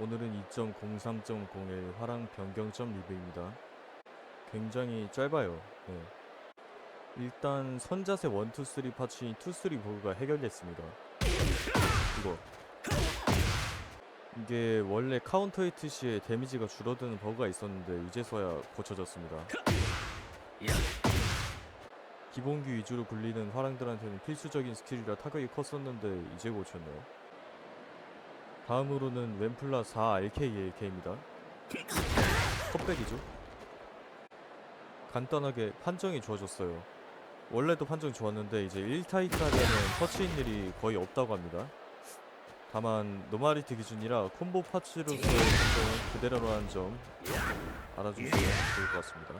오늘은 2.03.01 화랑 변경점 리뷰입니다. 굉장히 짧아요. 네. 일단 선자세 1, 2, 3 파츠인 2, 3 버그가 해결됐습니다. 이거 이게 원래 카운터 히트 시에 데미지가 줄어드는 버그가 있었는데 이제서야 고쳐졌습니다. 기본기 위주로 굴리는 화랑들한테는 필수적인 스킬이라 타격이 컸었는데 이제 고쳤네요. 다음으로는 웸플라 4 RKAK입니다. 컵백이죠. 간단하게 판정이 좋아졌어요. 원래도 판정 좋았는데 이제 1타이트 하려면 터치인 일이 거의 없다고 합니다. 다만 노마리티 기준이라 콤보 파츠로서의 판정은 그대로라는 점 알아주시면 좋을 것 같습니다.